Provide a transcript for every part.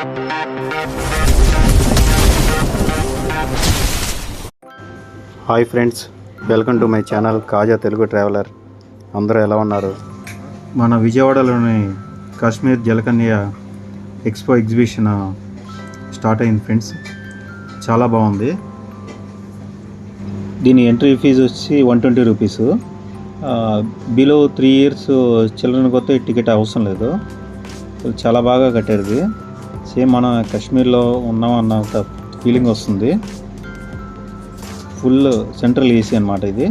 Hi friends welcome to my channel Kaja Telugu traveller. అందరూ ఎలా ఉన్నారు? మన విజయవాడలోని Kashmir Jalakanya expo exhibition start అయింది ఫ్రెండ్స్. చాలా బాగుంది. దీని ఎంట్రీ ఫీజు వచ్చి one twenty rupees. Below three years children కొత్త టికెట్ అవసరం లేదు. చాలా బాగా కట్టారు ఇది. సేమ్ మన కాశ్మీర్లో ఉన్నాం అన్నంత ఫీలింగ్ వస్తుంది. ఫుల్ సెంట్రల్ ఏసీ అనమాట ఇది.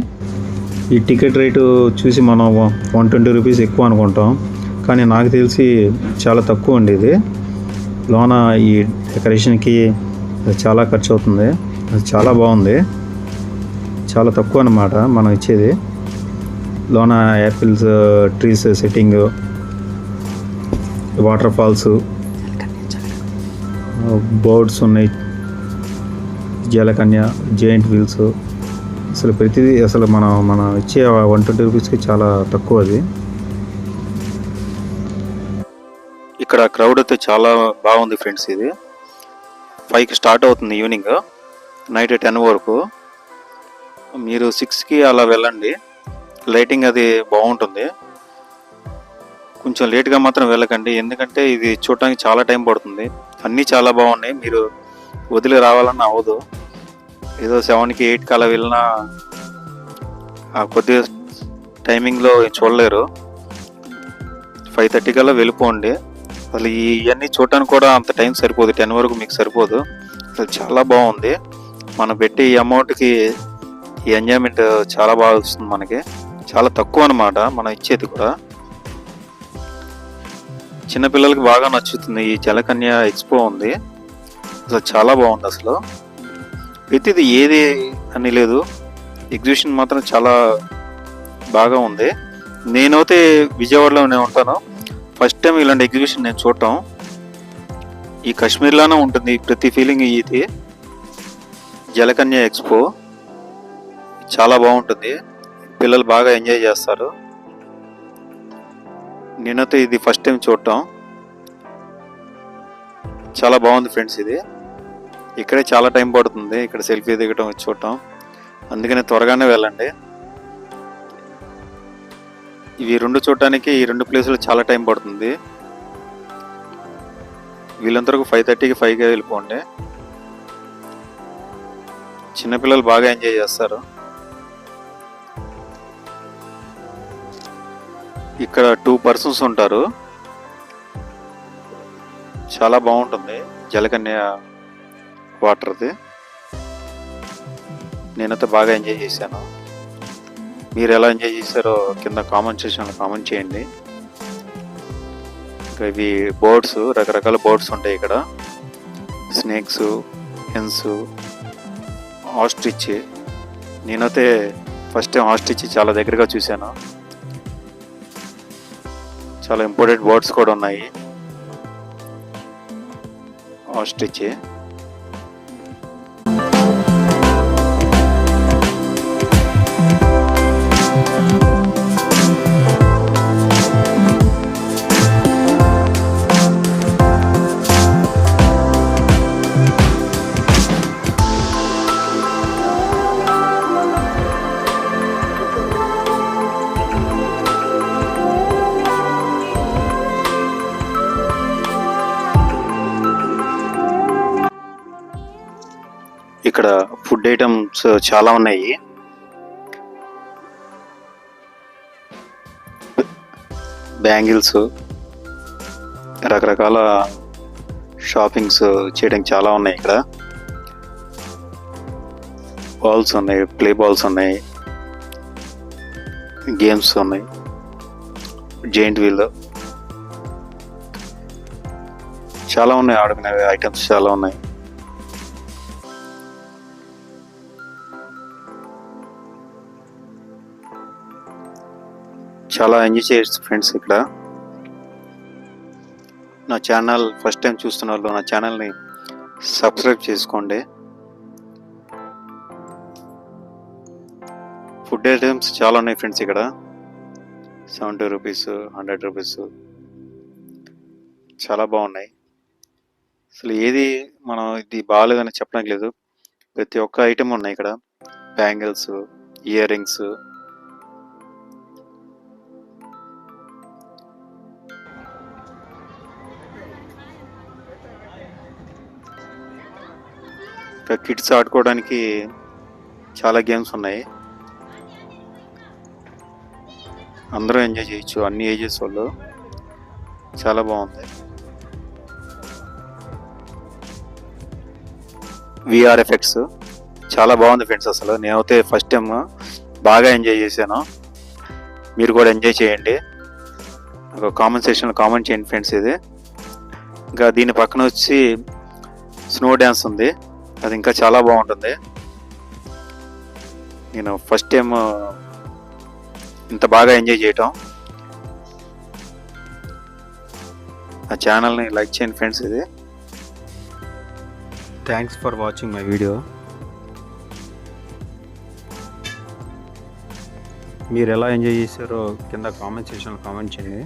ఈ టికెట్ రేటు చూసి మనం వన్ ట్వంటీ రూపీస్ ఎక్కువ అనుకుంటాం. కానీ నాకు తెలిసి చాలా తక్కువ అండి ఇది. లోన ఈ డెకరేషన్కి చాలా ఖర్చు అవుతుంది. అది చాలా బాగుంది. చాలా తక్కువ అనమాట మనం ఇచ్చేది. లోన apples trees setting water falls birds ఉన్నాయి. జలకన్య జెయింట్ వీల్స్ అసలు ప్రతిదీ అసలు మనం మనం ఇచ్చే వన్ ట్వంటీ రూపీస్కి చాలా తక్కువ అది. ఇక్కడ క్రౌడ్ అయితే చాలా బాగుంది ఫ్రెండ్స్ ఇది. ఫైవ్కి స్టార్ట్ అవుతుంది ఈవినింగ్ నైట్ టెన్ వరకు. మీరు సిక్స్కి అలా వెళ్ళండి. లైటింగ్ అది బాగుంటుంది. కొంచెం లేట్గా మాత్రం వెళ్ళకండి. ఎందుకంటే ఇది చూడటానికి చాలా టైం పడుతుంది. అన్నీ చాలా బాగున్నాయి. మీరు వదిలి రావాలని అవ్వదు. ఏదో సెవెన్కి ఎయిట్కి అలా వెళ్ళినా ఆ కొద్ది టైమింగ్లో చూడలేరు. ఫైవ్ థర్టీ కల్లా వెళ్ళిపోండి. అసలు ఇవన్నీ చూడటానికి కూడా అంత టైం సరిపోదు. టెన్ వరకు మీకు సరిపోదు. అసలు చాలా బాగుంది. మనం పెట్టే ఈ అమౌంట్కి ఈ ఎంజాయ్మెంట్ చాలా బాగా వస్తుంది మనకి. చాలా తక్కువ అనమాట మనం ఇచ్చేది కూడా. చిన్నపిల్లలకి బాగా నచ్చుతుంది. ఈ జలకన్య ఎక్స్పో ఉంది. అసలు చాలా బాగుంది అసలు. ప్రతిది ఏది అని లేదు. ఎగ్జిబిషన్ మాత్రం చాలా బాగా ఉంది. నేనైతే విజయవాడలోనే ఉంటాను. ఫస్ట్ టైం ఇలాంటి ఎగ్జిబిషన్ నేను చూడటం. ఈ కాశ్మీర్లోనే ఉంటుంది ప్రతి ఫీలింగ్ ఇది. జలకన్య ఎక్స్పో. చాలా బాగుంటుంది. పిల్లలు బాగా ఎంజాయ్ చేస్తారు. నేనైతే ఇది ఫస్ట్ టైం చూడటం. చాలా బాగుంది ఫ్రెండ్స్ ఇది. ఇక్కడే చాలా టైం పడుతుంది ఇక్కడ సెల్ఫీ దిగటం చూడటం. అందుకనే త్వరగానే వెళ్ళండి. ఇవి రెండు చూడటానికి ఈ రెండు ప్లేసులు చాలా టైం పడుతుంది. వీళ్ళందరూ ఫైవ్ థర్టీకి ఫైవ్కి వెళ్ళిపోండి. చిన్నపిల్లలు బాగా ఎంజాయ్ చేస్తారు. ఇక్కడ టూ పర్సన్స్ ఉంటారు. చాలా బాగుంటుంది జలకన్య వాటర్ది. నేనైతే బాగా ఎంజాయ్ చేశాను. మీరు ఎలా ఎంజాయ్ చేశారో కింద కామెంట్ సెక్షన్లో కామెంట్ చేయండి. ఇంకా ఇవి బోర్డ్స్ రకరకాల బోర్డ్స్ ఉంటాయి ఇక్కడ. స్నేక్స్ హెన్స్ ఆస్ట్రిచ్ నేనైతే ఫస్ట్ టైం ఆస్ట్రిచ్ చాలా దగ్గరగా చూశాను. చాలా ఇంపార్టెంట్ బోర్డ్స్ కూడా ఉన్నాయి ఆస్ట్రిచ్ ఇక్కడ ఫుడ్ ఐటమ్స్ చాలా ఉన్నాయి. బ్యాంగిల్స్ రకరకాల షాపింగ్స్ చేయడానికి చాలా ఉన్నాయి ఇక్కడ. బాల్స్ ఉన్నాయి ప్లే బాల్స్ ఉన్నాయి గేమ్స్ ఉన్నాయి జెయింట్ వీల్ చాలా ఉన్నాయి ఆడుకునే ఐటమ్స్ చాలా ఉన్నాయి. చాలా ఎంజాయ్ చేయొచ్చు ఫ్రెండ్స్ ఇక్కడ. నా ఛానల్ ఫస్ట్ టైం చూస్తున్న వాళ్ళు నా ఛానల్ని సబ్స్క్రైబ్ చేసుకోండి. ఫుడ్ ఐటమ్స్ చాలా ఉన్నాయి ఫ్రెండ్స్ ఇక్కడ. సెవెంటీ రూపీస్ హండ్రెడ్ రూపీస్ చాలా బాగున్నాయి. అసలు ఏది మనం ఇది బాగాలేదని చెప్పడానికి లేదు. ప్రతి ఒక్క ఐటెం ఉన్నాయి ఇక్కడ. బ్యాంగిల్స్ ఇయర్ రింగ్స్ ఇంకా కిడ్స్ ఆడుకోవడానికి చాలా గేమ్స్ ఉన్నాయి. అందరూ ఎంజాయ్ చేయొచ్చు. అన్ని ఏజెస్ వాళ్ళు. చాలా బాగుంది. విఆర్ ఎఫెక్ట్స్ చాలా బాగుంది ఫ్రెండ్స్ అసలు. నేనైతే ఫస్ట్ టైం బాగా ఎంజాయ్ చేశాను. మీరు కూడా ఎంజాయ్ చేయండి. ఒక కామెంట్ సెక్షన్లో కామెంట్ చేయండి ఫ్రెండ్స్ ఇది. ఇంకా దీని పక్కన వచ్చి స్నో డ్యాన్స్ ఉంది. అది ఇంకా చాలా బాగుంటుంది. నేను ఫస్ట్ టైం uh, ఇంత బాగా ఎంజాయ్ చేయటం. ఆ ఛానల్ని లైక్ చేయండి ఫ్రెండ్స్ ఇది. Thanks for watching my video మీరు ఎలా ఎంజాయ్ చేశారో కింద కామెంట్ సెక్షన్లో కామెంట్ చేయండి.